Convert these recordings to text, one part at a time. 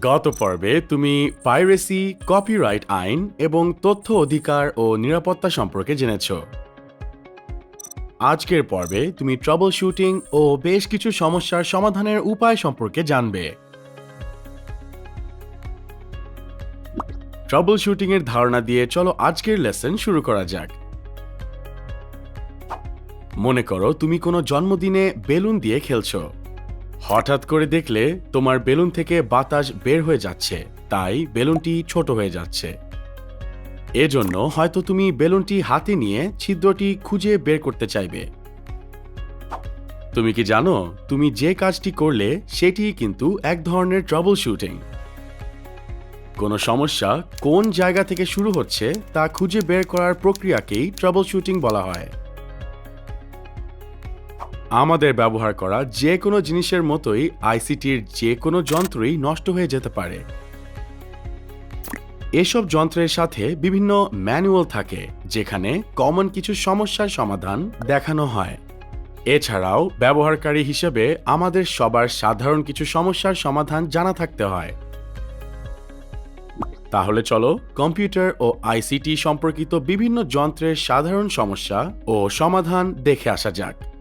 গত পর্বে তুমি পাইরেসি কপিরাইট আইন এবং তথ্য অধিকার ও নিরাপত্তা সম্পর্কে জেনেছ। আজকের পর্বে তুমি ট্রাবল শুটিং ও বেশ কিছু সমস্যার সমাধানের উপায় সম্পর্কে জানবে। ট্রাবল শুটিং এর ধারণা দিয়ে চলো আজকের লেসন শুরু করা যাক। মনে করো তুমি কোনো জন্মদিনে বেলুন দিয়ে খেলছো। হঠাৎ করে দেখলে তোমার বেলুন থেকে বাতাস বের হয়ে যাচ্ছে, তাই বেলুনটি ছোট হয়ে যাচ্ছে। এজন্য হয়তো তুমি বেলুনটি হাতে নিয়ে ছিদ্রটি খুঁজে বের করতে চাইবে। তুমি কি জানো, তুমি যে কাজটি করলে সেটি কিন্তু এক ধরনের ট্রাবল শুটিং কোনো সমস্যা কোন জায়গা থেকে শুরু হচ্ছে তা খুঁজে বের করার প্রক্রিয়াকেই ট্রাবল শুটিং বলা হয়। আমাদের ব্যবহার করা যে কোনো জিনিসের মতোই আইসিটির যে কোনো যন্ত্রই নষ্ট হয়ে যেতে পারে। এসব যন্ত্রের সাথে বিভিন্ন ম্যানুয়াল থাকে, যেখানে কমন কিছু সমস্যার সমাধান দেখানো হয়। এছাড়াও ব্যবহারকারী হিসেবে আমাদের সবার সাধারণ কিছু সমস্যার সমাধান জানা থাকতে হয়। তাহলে চলো কম্পিউটার ও আইসিটি সম্পর্কিত বিভিন্ন যন্ত্রের সাধারণ সমস্যা ও সমাধান দেখে আসা যাক।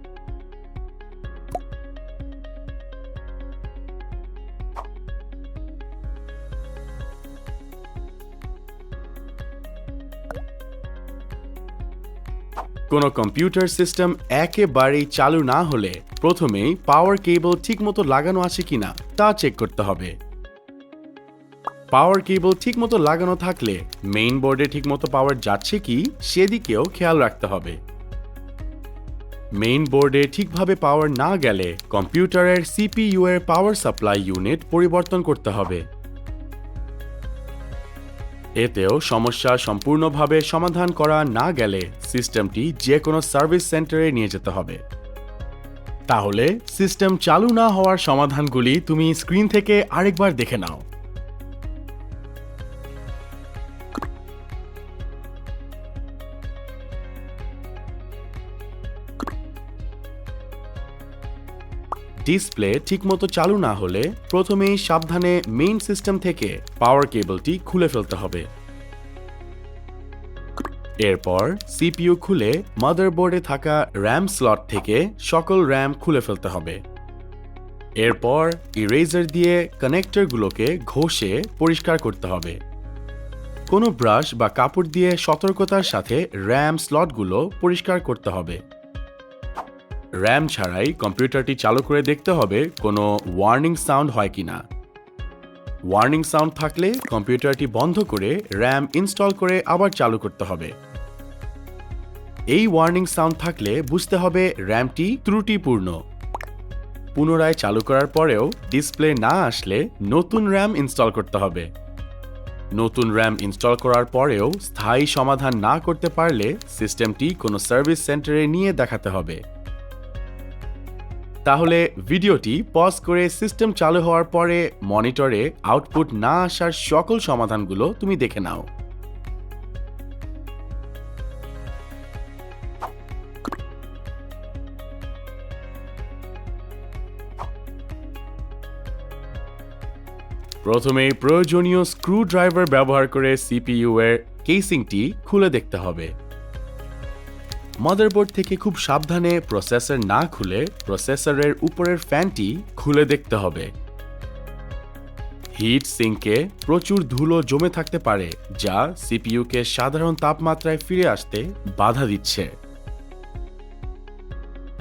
কোনো কম্পিউটার সিস্টেম একেবারেই চালু না হলে প্রথমেই পাওয়ার কেবল ঠিকমতো লাগানো আছে কিনা তা চেক করতে হবে। পাওয়ার কেবল ঠিকমতো লাগানো থাকলে মেইন বোর্ডে ঠিকমতো পাওয়ার যাচ্ছে কি সেদিকেও খেয়াল রাখতে হবে। মেইন বোর্ডে ঠিকভাবে পাওয়ার না গেলে কম্পিউটারের সিপিইউ এর পাওয়ার সাপ্লাই ইউনিট পরিবর্তন করতে হবে। এতেও সমস্যা সম্পূর্ণভাবে সমাধান করা না গেলে সিস্টেমটি যে কোনো সার্ভিস সেন্টারে নিয়ে যেতে হবে। তাহলে সিস্টেম চালু না হওয়ার সমাধানগুলি তুমি স্ক্রিন থেকে আরেকবার দেখে নাও। ডিসপ্লে ঠিকমতো চালু না হলে প্রথমেই সাবধানে মেইন সিস্টেম থেকে পাওয়ার কেবলটি খুলে ফেলতে হবে। এরপর সিপিইউ খুলে মাদারবোর্ডে থাকা র্যাম স্লট থেকে সকল র্যাম খুলে ফেলতে হবে। এরপর ইরেজার দিয়ে কানেক্টরগুলোকে ঘষে পরিষ্কার করতে হবে। কোনো ব্রাশ বা কাপড় দিয়ে সতর্কতার সাথে র্যাম স্লটগুলো পরিষ্কার করতে হবে। র্যাম ছাড়াই কম্পিউটারটি চালু করে দেখতে হবে কোনো ওয়ার্নিং সাউন্ড হয় কিনা। ওয়ার্নিং সাউন্ড থাকলে কম্পিউটারটি বন্ধ করে র্যাম ইনস্টল করে আবার চালু করতে হবে। এই ওয়ার্নিং সাউন্ড থাকলে বুঝতে হবে র্যামটি ত্রুটিপূর্ণ। পুনরায় চালু করার পরেও ডিসপ্লে না আসলে নতুন র্যাম ইনস্টল করতে হবে। নতুন র্যাম ইনস্টল করার পরেও স্থায়ী সমাধান না করতে পারলে সিস্টেমটি কোনো সার্ভিস সেন্টারে নিয়ে দেখাতে হবে। তাহলে ভিডিওটি পজ করে সিস্টেম চালু হওয়ার পরে মনিটরে আউটপুট না আসার সকল সমাধানগুলো তুমি দেখে নাও। প্রথমে প্রয়োজনীয় স্ক্রু ড্রাইভার ব্যবহার করে সিপিইউ এর কেসিংটি খুলে দেখতে হবে। মাদারবোর্ড থেকে খুব সাবধানে প্রসেসর না খুলে প্রসেসরের উপরের ফ্যানটি খুলে দেখতে হবে। হিট সিঙ্কে প্রচুর ধুলো জমে থাকতে পারে, যা সিপিইউকে সাধারণ তাপমাত্রায় ফিরে আসতে বাধা দিচ্ছে।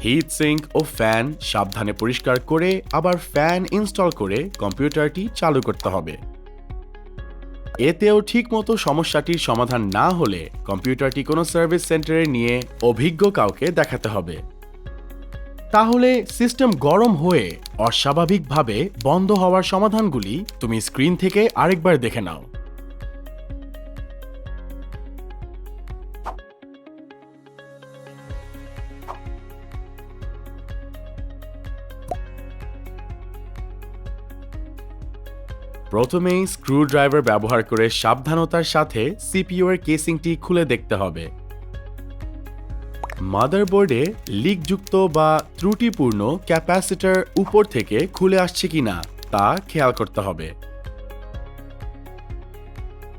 হিট সিঙ্ক ও ফ্যান সাবধানে পরিষ্কার করে, আবার ফ্যান ইনস্টল করে কম্পিউটারটি চালু করতে হবে। এতেও ঠিকমতো সমস্যাটির সমাধান না হলে কম্পিউটারটি কোনো সার্ভিস সেন্টারে নিয়ে অভিজ্ঞ কাউকে দেখাতে হবে। তাহলে সিস্টেম গরম হয়ে অস্বাভাবিকভাবে বন্ধ হওয়ার সমাধানগুলি তুমি স্ক্রিন থেকে আরেকবার দেখে নাও। প্রথমেই স্ক্রু ড্রাইভার ব্যবহার করে সাবধানতার সাথে সিপিইউ এর কেসিংটি খুলে দেখতে হবে। মাদারবোর্ডে লিকযুক্ত বা ত্রুটিপূর্ণ ক্যাপাসিটার উপর থেকে খুলে আসছে কিনা তা খেয়াল করতে হবে।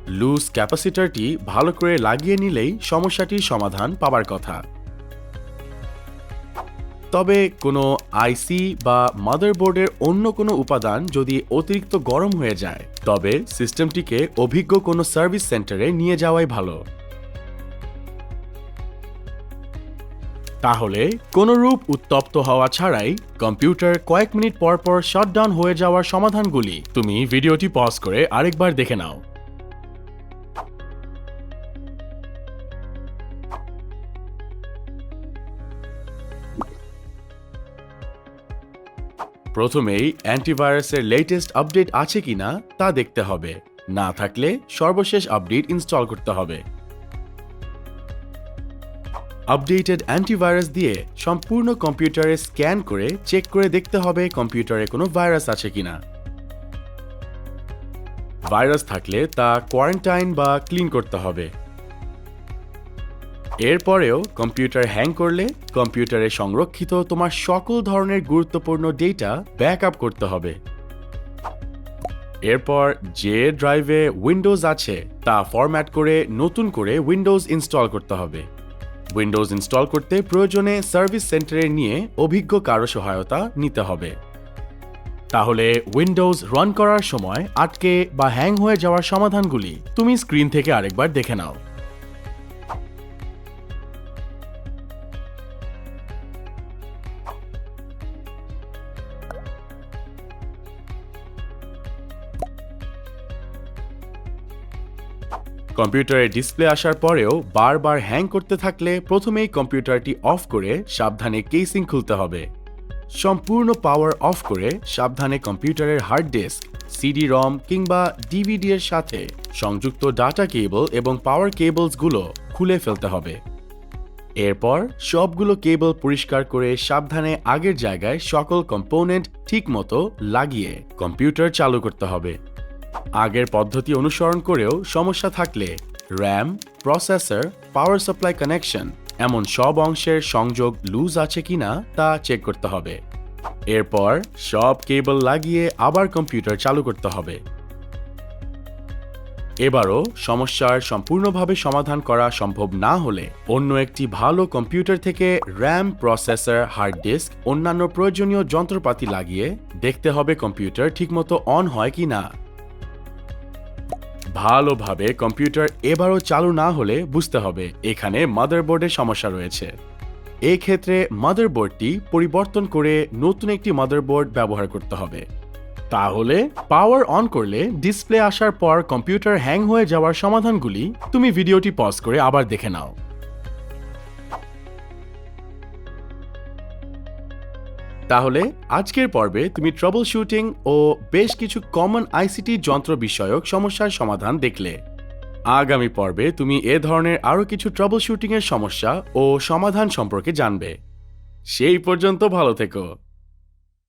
লুজ ক্যাপাসিটারটি ভালো করে লাগিয়ে নিলেই সমস্যাটির সমাধান পাবার কথা। তবে কোনো আইসি বা মাদারবোর্ডের অন্য কোনো উপাদান যদি অতিরিক্ত গরম হয়ে যায়, তবে সিস্টেমটিকে অভিজ্ঞ কোনো সার্ভিস সেন্টারে নিয়ে যাওয়াই ভালো। তাহলে কোনো রূপ উত্তপ্ত হওয়া ছাড়াই কম্পিউটার কয়েক মিনিট পর পর শাটডাউন হয়ে যাওয়ার সমাধানগুলি তুমি ভিডিওটি পজ করে আরেকবার দেখে নাও। প্রথমেই অ্যান্টিভাইরাসের লেটেস্ট আপডেট আছে কিনা তা দেখতে হবে। না থাকলে সর্বশেষ আপডেট ইনস্টল করতে হবে। আপডেটেড অ্যান্টিভাইরাস দিয়ে সম্পূর্ণ কম্পিউটারে স্ক্যান করে চেক করে দেখতে হবে কম্পিউটারে কোনো ভাইরাস আছে কিনা ভাইরাস থাকলে তা কোয়ারেন্টাইন বা ক্লিন করতে হবে। এরপরেও কম্পিউটার হ্যাং করলে কম্পিউটারে সংরক্ষিত তোমার সকল ধরনের গুরুত্বপূর্ণ ডেটা ব্যাকআপ করতে হবে। এরপর যে ড্রাইভে উইন্ডোজ আছে, তা ফরম্যাট করে নতুন করে উইন্ডোজ ইনস্টল করতে হবে। উইন্ডোজ ইনস্টল করতে প্রয়োজনে সার্ভিস সেন্টারে নিয়ে অভিজ্ঞ কারও সহায়তা নিতে হবে। তাহলে উইন্ডোজ রান করার সময় আটকে বা হ্যাং হয়ে যাওয়ার সমাধানগুলি তুমি স্ক্রিন থেকে আরেকবার দেখে নাও। কম্পিউটারে ডিসপ্লে আসার পরেও বারবার হ্যাং করতে থাকলে প্রথমেই কম্পিউটারটি অফ করে সাবধানে কেসিং খুলতে হবে। সম্পূর্ণ পাওয়ার অফ করে সাবধানে কম্পিউটারের হার্ড ডিস্ক, সিডি রম কিংবা ডিভিডি এর সাথে সংযুক্ত ডাটা কেবল এবং পাওয়ার কেবলসগুলো খুলে ফেলতে হবে। এরপর সবগুলো কেবল পরিষ্কার করে সাবধানে আগের জায়গায় সকল কম্পোনেন্ট ঠিকমতো লাগিয়ে কম্পিউটার চালু করতে হবে। আগের পদ্ধতি অনুসরণ করেও সমস্যা থাকলে RAM processor power supply connection এমন সব অংশের সংযোগ লুজ আছে কিনা তা চেক করতে হবে। এরপর সব কেবল লাগিয়ে আবার কম্পিউটার চালু করতে হবে। এবারও সমস্যার সম্পূর্ণভাবে সমাধান করা সম্ভব না হলে অন্য একটি ভালো কম্পিউটার থেকে র্যাম প্রসেসর হার্ড ডিস্ক অন্যান্য প্রয়োজনীয় যন্ত্রপাতি লাগিয়ে দেখতে হবে কম্পিউটার ঠিকমতো অন হয় কি না ভালোভাবে কম্পিউটার এবারও চালু না হলে বুঝতে হবে এখানে মাদারবোর্ডের সমস্যা রয়েছে। এই ক্ষেত্রে মাদারবোর্ডটি পরিবর্তন করে নতুন একটি মাদারবোর্ড ব্যবহার করতে হবে। তাহলে পাওয়ার অন করলে ডিসপ্লে আসার পর কম্পিউটার হ্যাং হয়ে যাওয়ার সমাধানগুলি তুমি ভিডিওটি পজ করে আবার দেখে নাও। তাহলে আজকের পর্বে তুমি ট্রাবল শুটিং ও বেশ কিছু কমন আইসিটি যন্ত্র বিষয়ক সমস্যার সমাধান দেখলে। আগামী পর্বে তুমি এ ধরনের আরও কিছু ট্রাবল শুটিংয়ের সমস্যা ও সমাধান সম্পর্কে জানবে। সেই পর্যন্ত ভালো থেকো।